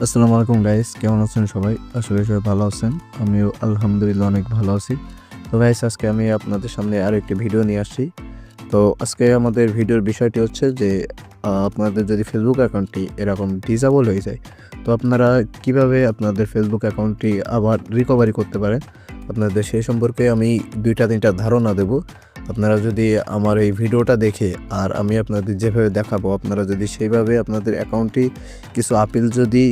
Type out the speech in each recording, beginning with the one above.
আসসালামু আলাইকুম গাইস কেমন আছেন সবাই? আসলে সবাই ভালো আছেন। আমিও আলহামদুলিল্লাহ অনেক ভালো আছি। তো গাইস আজকে আমি আপনাদের সামনে আরও একটি ভিডিও নিয়ে আসছি। তো, আজকে আমাদের ভিডিওর বিষয়টি হচ্ছে যে আপনাদের যদি ফেসবুক অ্যাকাউন্টটি এরকম ডিসেবল হয়ে যায়, তো আপনারা কীভাবে আপনাদের ফেসবুক অ্যাকাউন্টটি আবার রিকভারি করতে পারেন? আপনাদের সেই সম্পর্কে আমি দুইটা তিনটা ধারণা দেব। আপনারা যদি আমার এই ভিডিওটা দেখে আর আমি আপনাদের যেভাবে দেখাবো, আপনারা যদি সেইভাবে আপনাদের অ্যাকাউন্টটি কিছু আপিল যদি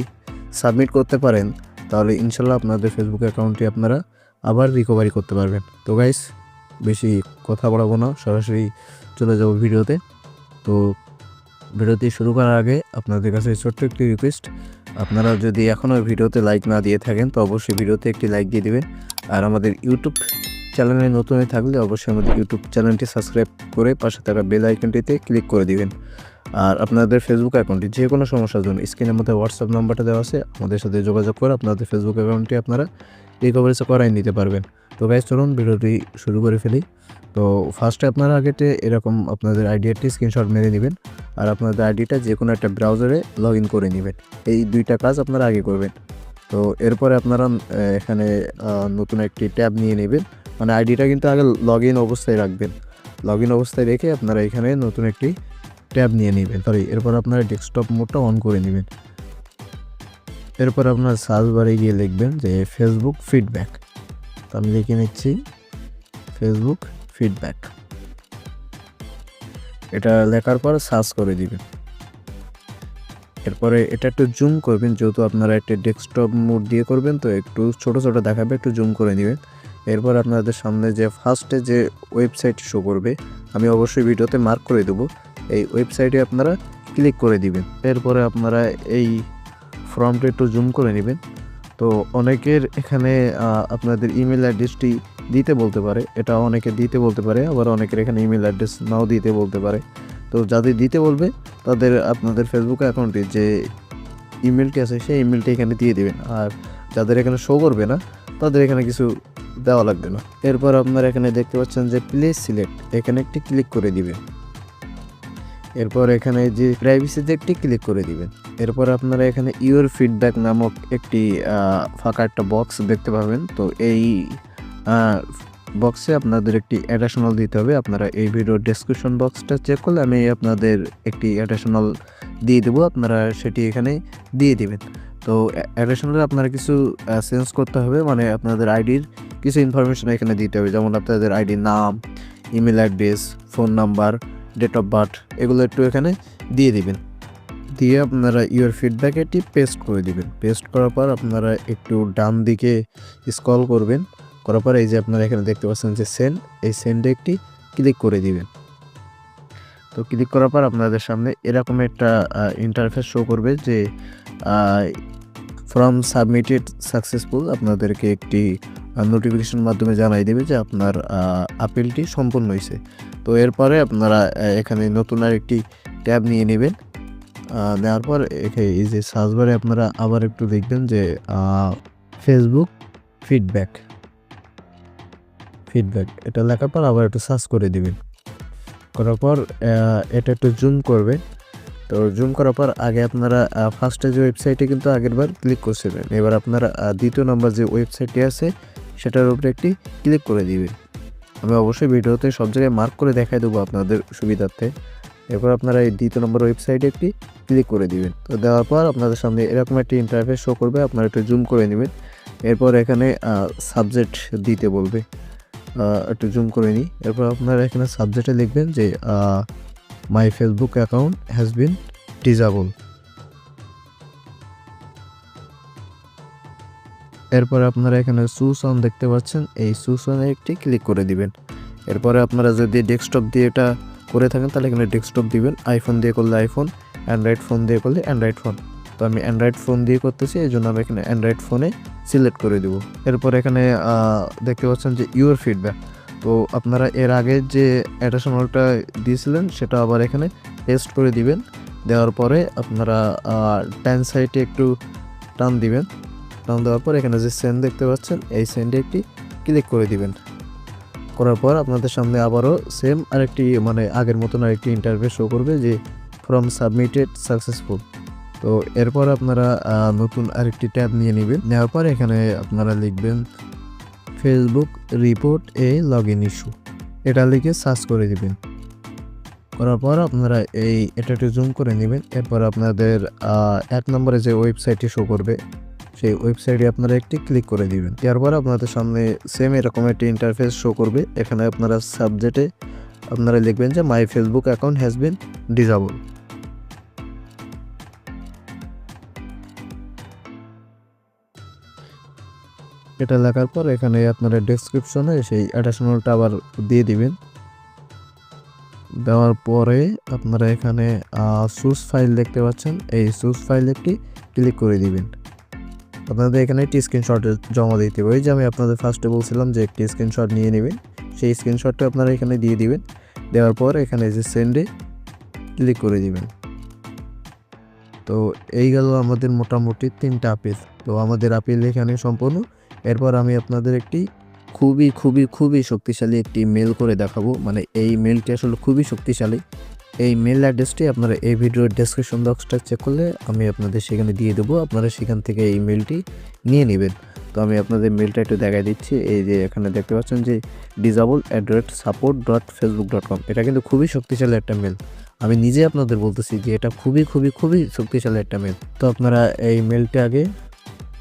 সাবমিট করতে পারেন, তাহলে ইনশাল্লাহ আপনাদের ফেসবুক অ্যাকাউন্টটি আপনারা আবার রিকভারি করতে পারবেন। তো গাইস বেশি কথা বলাবো না, সরাসরি চলে যাব ভিডিওতে। তো ভিডিওটি শুরু করার আগে আপনাদের কাছে ছোট্ট একটি রিকোয়েস্ট আপনারা যদি এখনও ভিডিওতে লাইক না দিয়ে থাকেন, তো অবশ্যই ভিডিওতে একটি লাইক দিয়ে দেবেন। আর আমাদের ইউটিউব চ্যানেলে নতুন হয়ে থাকলে অবশ্যই আমাদের ইউটিউব চ্যানেলটি সাবস্ক্রাইব করে পাশে থাকা বেল আইকনটিতে ক্লিক করে দিবেন। আর আপনাদের ফেসবুক অ্যাকাউন্টে যে কোনো সমস্যার জন্য স্ক্রিনের মধ্যে হোয়াটসঅ্যাপ নাম্বারটা দেওয়া আছে, আমাদের সাথে যোগাযোগ করে আপনাদের ফেসবুক অ্যাকাউন্টটি আপনারা রিকভারি করাই নিতে পারবেন। তো গাইজ চলুন ভিডিওটি শুরু করে ফেলি। তো ফার্স্টে আপনারা আগেতে এরকম আপনাদের আইডিয়াটি স্ক্রিনশট মেরে নেবেন আর আপনাদের আইডিটা যে কোনো একটা ব্রাউজারে লগ ইন করে নেবেন। এই দুইটা কাজ আপনারা আগে করবেন। তো এরপরে আপনারা এখানে নতুন একটি ট্যাব নিয়ে নেবেন। মানে আইডিটা কিন্তু আগে লগ ইন অবস্থায় রাখবেন। লগ ইন অবস্থায় রেখে আপনারা এখানে নতুন একটি ট্যাব নিয়ে নেবেন। সরি এরপর আপনারা ডেস্কটপ মোডটা অন করে নেবেন। এরপর আপনার সার্চ বারে গিয়ে লিখবেন যে ফেসবুক ফিডব্যাক তো আমি লিখে নিচ্ছি ফেসবুক ফিডব্যাক এটা লেখার পর সার্চ করে দিবেন। এরপরে এটা একটু জুম করবেন, যেহেতু আপনারা একটা ডেস্কটপ মোড দিয়ে করবেন, তো একটু ছোট ছোট দেখাবে, একটু জুম করে নেবেন। এরপর আপনাদের সামনে যে ফার্স্টে যে ওয়েবসাইট শো করবে, আমি অবশ্যই ভিডিওতে মার্ক করে দেবো। এই ওয়েবসাইটে আপনারা ক্লিক করে দিবেন। এরপরে আপনারা এই ফর্মটা একটু জুম করে নেবেন। তো অনেকের এখানে আপনাদের ইমেল অ্যাড্রেসটি দিতে বলতে পারে, এটা অনেকে দিতে বলতে পারে, আবার অনেকের এখানে ইমেল অ্যাড্রেস নাও দিতে বলতে পারে। তো যাদের দিতে বলবে, তাদের আপনাদের ফেসবুক অ্যাকাউন্টে যে ইমেলটি আছে, সেই ইমেলটি এখানে দিয়ে দিবেন। আর যাদের এখানে শো করবে না, তাদের এখানে কিছু দেওয়া লাগবে না। এরপর আপনারা এখানে দেখতে পাচ্ছেন যে প্লেস সিলেক্ট এখানে একটি ক্লিক করে দিবেন। এরপর এখানে যে প্রাইভেসিতে একটি ক্লিক করে দিবেন। এরপর আপনারা এখানে ইউর ফিডব্যাক নামক একটি ফাঁকা একটা বক্স দেখতে পাবেন। তো এই বক্সে আপনাদের একটি অ্যাডিশনাল দিতে হবে। আপনারা এই ভিডিও ডেসক্রিপশন বক্সটা চেক করলে আমি আপনাদের একটি অ্যাডিশনাল দিয়ে দেবো। আপনারা সেটি এখানে দিয়ে দিবেন। তো অ্যাডিশনালে আপনারা কিছু চেঞ্জ করতে হবে। মানে আপনাদের আইডির কিছু ইনফরমেশন এখানে দিতে হবে। যেমন আপনাদের আইডির নাম email address phone number date of birth এগুলো একটু এখানে দিয়ে দিবেন। দিয়ে আপনারা ইউর ফিডব্যাক এটি পেস্ট করে দিবেন। পেস্ট করার পর আপনারা একটু ডান দিকে স্ক্রল করবেন। করার পর এই যে আপনারা এখানে দেখতে পাচ্ছেন যে সেন্ড এই সেন্ডে একটি ক্লিক করে দিবেন। তো ক্লিক করার পর আপনাদের সামনে এরকম একটা ইন্টারফেস শো করবে যে ফ্রম সাবমিটেড সাকসেসফুল আপনাদেরকে একটি নোটিফিকেশন মাধ্যমে জানাই দেবে যে আপনার আপিলটি সম্পূর্ণ হয়েছে তো এরপরে আপনারা এখানে নতুন আর একটি ট্যাব নিয়ে নেবেন। নেওয়ার পর এই যে সার্চবারে আপনারা আবার একটু দেখবেন যে ফেসবুক ফিডব্যাক ফিডব্যাক এটা লেখার পর আবার একটু সার্চ করে দিবেন। করার পর এটা একটু জুম করবে তো জুম করার পর আগে আপনারা ফার্স্টে যে ওয়েবসাইটে কিন্তু আগের বার ক্লিক করছিলেন। এবার আপনারা দ্বিতীয় নম্বর যে ওয়েবসাইটটি আছে, সেটার উপরে একটি ক্লিক করে দিবেন। আমি অবশ্যই ভিডিওতে সব জায়গায় মার্ক করে দেখাই দেবো আপনাদের সুবিধার্থে। এরপর আপনারা এই দ্বিতীয় নম্বর ওয়েবসাইটে একটি ক্লিক করে দিবেন। তো দেওয়ার পর আপনাদের সামনে এরকম একটি ইন্টারফেস শো করবে, আপনারা একটু জুম করে নেবেন। এরপর এখানে সাবজেক্ট দিতে বলবে। একটু জুম করে নিই। এরপর আপনারা এখানে সাবজেক্টে লিখবেন যে my Facebook account has been disable এরপরে আপনারা এখানে সুসন দেখতে পাচ্ছেন। এই সুসনে একটি ক্লিক করে দিবেন। এরপরে আপনারা যদি ডেস্কটপ দিয়ে এটা করে থাকেন, তাহলে এখানে ডেস্কটপ দিবেন। আইফোন দিয়ে করলে আইফোন অ্যান্ড্রয়েড ফোন দিয়ে করলে অ্যান্ড্রয়েড ফোন তো আমি অ্যান্ড্রয়েড ফোন দিয়ে করতেছি, এই জন্য আমি এখানে অ্যান্ড্রয়েড ফোনে সিলেক্ট করে দেবো। এরপর এখানে দেখতে পাচ্ছেন যে ইউর ফিডব্যাক তো আপনারা এর আগে যে অ্যাডিশনালটা দিয়েছিলেন, সেটা আবার এখানে পেস্ট করে দিবেন। দেওয়ার পরে আপনারা টেন সাইডে একটু টান দিবেন। টান দেওয়ার পর এখানে যে সেন্ড দেখতে পাচ্ছেন, এই সেন্ডে একটি ক্লিক করে দিবেন। করার পর আপনাদের সামনে আবারও সেম আরেকটি মানে আগের মতন আরেকটি ইন্টারভিউ শো করবে যে ফ্রম সাবমিটেড সাকসেসফুল তো এরপর আপনারা নতুন আরেকটি ট্যাব নিয়ে নেবেন। নেওয়ার পর এখানে আপনারা লিখবেন Facebook report a log in issue এটা লিখে সার্চ করে দিবেন। করার পর আপনারা এই এটা একটু জুম করে নেবেন। এরপর আপনাদের এক নম্বরে যে ওয়েবসাইটটি শো করবে, সেই ওয়েবসাইটে আপনারা একটি ক্লিক করে দিবেন। এরপর আপনাদের সামনে সেম এরকম একটি ইন্টারফেস শো করবে। এখানে আপনারা সাবজেক্টে আপনারা লিখবেন যে my Facebook account has been disable এটা লেখার পর এখানে আপনারা ডেসক্রিপশনে সেই অ্যাডিশনালটা আবার দিয়ে দিবেন। দেওয়ার পরে আপনারা এখানে সুস ফাইল দেখতে পাচ্ছেন। এই সুস ফাইল একটি ক্লিক করে দিবেন। আপনাদের এখানে একটি স্ক্রিনশট জমা দিতে হবে। যে আমি আপনাদের ফার্স্টে বলছিলাম যে একটি স্ক্রিনশট নিয়ে নেবেন। সেই স্ক্রিনশটটা আপনারা এখানে দিয়ে দিবেন। দেওয়ার পর এখানে যে সেন্ডে ক্লিক করে দিবেন। তো এই গেল আমাদের মোটামুটি তিনটা আপিল তো আমাদের আপিল এখানে সম্পূর্ণ। এরপর আমি আপনাদের একটি খুবই খুবই খুবই শক্তিশালী একটি মেল করে দেখাবো। মানে এই মেলটি আসলে খুবই শক্তিশালী। এই মেল অ্যাড্রেসটি আপনারা এই ভিডিওর ডেসক্রিপশন বক্সটা চেক করলে আমি আপনাদের সেখানে দিয়ে দেবো। আপনারা সেখান থেকে এই মেলটি নিয়ে নেবেন। তো আমি আপনাদের মেলটা একটু দেখাই দিচ্ছি। এই যে এখানে দেখতে পাচ্ছেন যে disable at rate support dot Facebook dot com এটা কিন্তু খুবই শক্তিশালী একটা মেল আমি নিজে আপনাদের বলতেছি যে এটা খুবই খুবই খুবই শক্তিশালী একটা মেল তো আপনারা এই মেলটা আগে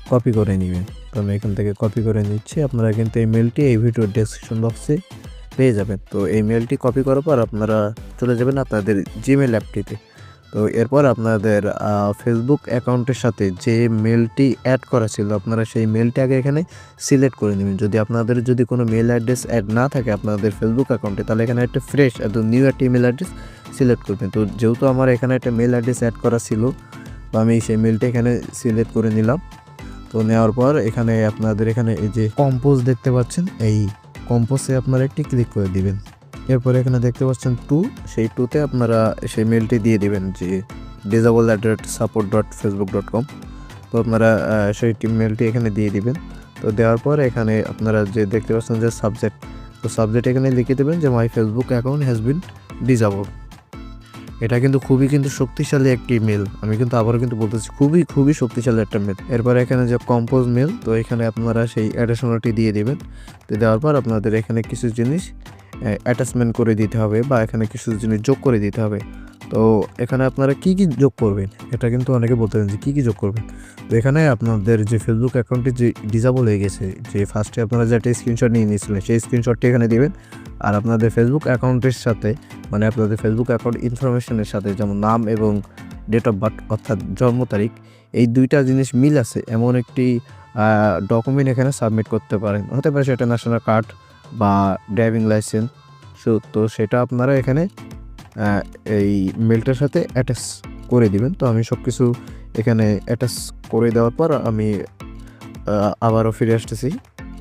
কপি করে নেবেন। তো আমি এখান থেকে কপি করে নিচ্ছি। আপনারা কিন্তু এই মেলটি এই ভিডিওর ডেসক্রিপশন বক্সে পেয়ে যাবেন। তো এই মেলটি কপি করার পর আপনারা চলে যাবেন আপনাদের জিমেল অ্যাপটিতে তো এরপর আপনাদের ফেসবুক অ্যাকাউন্টের সাথে যে মেলটি অ্যাড করা ছিল, আপনারা সেই মেলটি আগে এখানে সিলেক্ট করে নেবেন। যদি আপনাদের যদি কোনো মেল অ্যাড্রেস অ্যাড না থাকে আপনাদের ফেসবুক অ্যাকাউন্টে তাহলে এখানে একটা ফ্রেশ একদম নিউ একটা ইমেল অ্যাড্রেস সিলেক্ট করবেন। তো যেহেতু আমার এখানে একটা মেল অ্যাড্রেস অ্যাড করা ছিল, তো আমি সেই মেলটি এখানে সিলেক্ট করে নিলাম। তো নেওয়ার পর এখানে আপনাদের এখানে এই যে কম্পোজ দেখতে পাচ্ছেন, এই কম্পোজে আপনারা একটি ক্লিক করে দিবেন। এরপর এখানে দেখতে পাচ্ছেন টু, সেই টুতে আপনারা সেই মেলটি দিয়ে দিবেন যে disable at rate support dot Facebook dot com তো আপনারা সেই মেলটি এখানে দিয়ে দিবেন। তো দেওয়ার পর এখানে আপনারা যে দেখতে পাচ্ছেন যে সাবজেক্ট তো সাবজেক্ট এখানে লিখে দেবেন যে my Facebook account has been disable এটা কিন্তু খুবই কিন্তু শক্তিশালী একটি মেল আমি কিন্তু আবারও কিন্তু বলতেছি, খুবই খুবই শক্তিশালী একটা মেল এরপর এখানে যে কম্পোজ মিল তো এখানে আপনারা সেই অ্যাডিশনালটি দিয়ে দেবেন। তো দেওয়ার পর আপনাদের এখানে কিছু জিনিস অ্যাটাচমেন্ট করে দিতে হবে বা এখানে কিছু জিনিস যোগ করে দিতে হবে। তো এখানে আপনারা কি কি যোগ করবেন? এটা কিন্তু অনেকে বলতে যে কী কী যোগ করবেন? তো এখানে আপনাদের যে ফেসবুক অ্যাকাউন্টটি যে ডিজাবল হয়ে গেছে, যে ফার্স্টে আপনারা যে একটা স্ক্রিনশট নিয়ে নিয়েছিলেন, সেই স্ক্রিনশটটি এখানে দিবেন। আর আপনাদের ফেসবুক অ্যাকাউন্টের সাথে মানে আপনাদের ফেসবুক অ্যাকাউন্ট ইনফরমেশনের সাথে যেমন নাম এবং ডেট অফ বার্থ অর্থাৎ জন্ম তারিখ, এই দুইটা জিনিস মিল আছে। এমন একটি ডকুমেন্ট এখানে সাবমিট করতে পারেন। হতে পারে সেটা ন্যাশনাল কার্ড বা ড্রাইভিং লাইসেন্স সো, তো সেটা আপনারা এখানে এই মেলটার সাথে অ্যাটাচ করে দিবেন। তো আমি সব কিছু এখানে অ্যাটাচ করে দেওয়ার পর আমি আবারও ফিরে আসতেছি।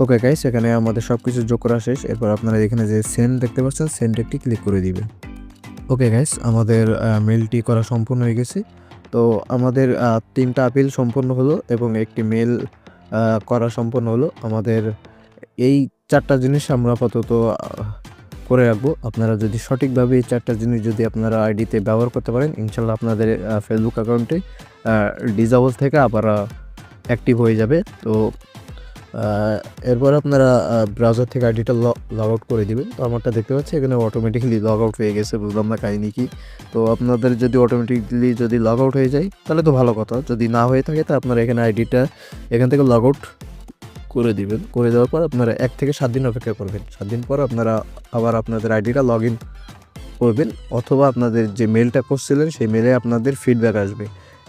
ওকে গাইস এখানে আমাদের সব কিছু যোগ করা শেষ। এরপর আপনারা এখানে যে সেন্ড দেখতে পাচ্ছেন সেন্ড একটি ক্লিক করে দিবেন। ওকে গাইস আমাদের মেলটি করা সম্পূর্ণ হয়ে গেছে। তো আমাদের তিনটা আপিল সম্পূর্ণ হলো এবং একটি মেল করা সম্পূর্ণ হলো। আমাদের এই চারটা জিনিস আমরা আপাতত করে রাখব। আপনারা যদি সঠিকভাবে এই চারটা জিনিস যদি আপনারা আইডিতে ব্যবহার করতে পারেন, ইনশাল্লাহ আপনাদের ফেসবুক অ্যাকাউন্টে ডিজাবল থেকে আবার অ্যাক্টিভ হয়ে যাবে। তো এরপর আপনারা ব্রাউজার থেকে আইডিটা লগ আউট করে দিবেন। তো আমারটা দেখতে পাচ্ছি, এখানে অটোমেটিক্যালি লগ আউট হয়ে গেছে, বুঝলাম না কাহিনি কি। তো আপনাদের যদি অটোমেটিকলি যদি লগ আউট হয়ে যায়, তাহলে তো ভালো কথা। যদি না হয়ে থাকে, তা আপনারা এখানে আইডিটা এখান থেকে লগ আউট করে দিবেন। করে দেওয়ার পর আপনারা এক থেকে সাত দিন অপেক্ষা করবেন। সাত দিন পর আপনারা আবার আপনাদের আইডিটা লগ ইন করবেন, অথবা আপনাদের যে মেলটা করছিলেন সেই মেলে আপনাদের ফিডব্যাক আসবে।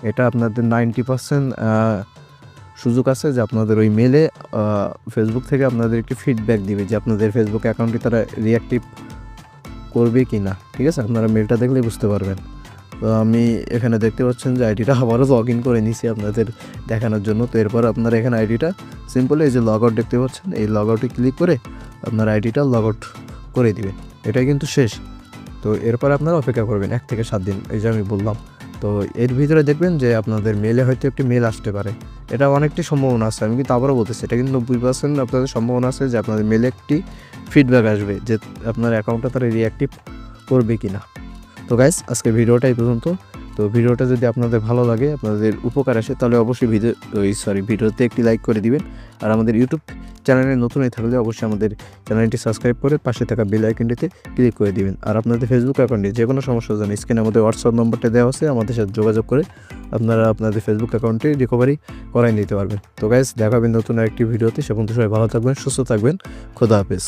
এটা আপনাদের নাইনটি পার্সেন্ট সুযোগ আছে যে আপনাদের ওই মেলে ফেসবুক থেকে আপনাদের একটি ফিডব্যাক দিবে যে আপনাদের ফেসবুক অ্যাকাউন্টটি তারা রিঅ্যাক্টিভ করবে কি না ঠিক আছে? আপনারা মেলটা দেখলেই বুঝতে পারবেন। তো আমি এখানে দেখতে পাচ্ছেন যে আইডিটা আবারও লগ ইন করে নিছি আপনাদের দেখানোর জন্য। তো এরপর আপনারা এখানে আইডিটা সিম্পল এই যে লগ আউট দেখতে পাচ্ছেন, এই লগ আউটে ক্লিক করে আপনার আইডিটা লগ আউট করে দিবেন। এটাই কিন্তু শেষ। তো এরপর আপনারা অপেক্ষা করবেন এক থেকে সাত দিন। এই যে আমি বললাম। তো এর ভিতরে দেখবেন যে আপনাদের মেলে হয়তো একটি মেল আসতে পারে। এটা অনেকটি সম্ভাবনা আছে, আমি কিন্তু আবারও বলতেছি, এটা কিন্তু নব্বই পার্সেন্ট আপনাদের সম্ভাবনা আছে যে আপনাদের মেলে একটি ফিডব্যাক আসবে যে আপনার অ্যাকাউন্টটা তারা রিঅ্যাক্টিভ করবে কি না তো গাইস আজকে ভিডিওটাই পর্যন্ত। তো ভিডিওটা যদি আপনাদের ভালো লাগে, আপনাদের উপকার আসে, তাহলে অবশ্যই ভিডিও সরি ভিডিওতে একটি লাইক করে দিবেন। আর আমাদের ইউটিউব চ্যানেলে নতুন হয়ে থাকলে অবশ্যই আমাদের চ্যানেলটি সাবস্ক্রাইব করে পাশে থাকা বেল আইকনটিতে ক্লিক করে দিবেন। আর আপনাদের ফেসবুক অ্যাকাউন্টে যে কোনো সমস্যা জানেন স্ক্রিনে আমাদের হোয়াটসঅ্যাপ নম্বরটা দেওয়া আছে, আমাদের সাথে যোগাযোগ করে আপনারা আপনাদের ফেসবুক অ্যাকাউন্টে রিকভারি করাই নিতে পারবেন। তো গাইজ দেখাবেন নতুন একটি ভিডিওতে। সে পর্যন্ত সবাই ভালো থাকবেন, সুস্থ থাকবেন। খোদা হাফেজ।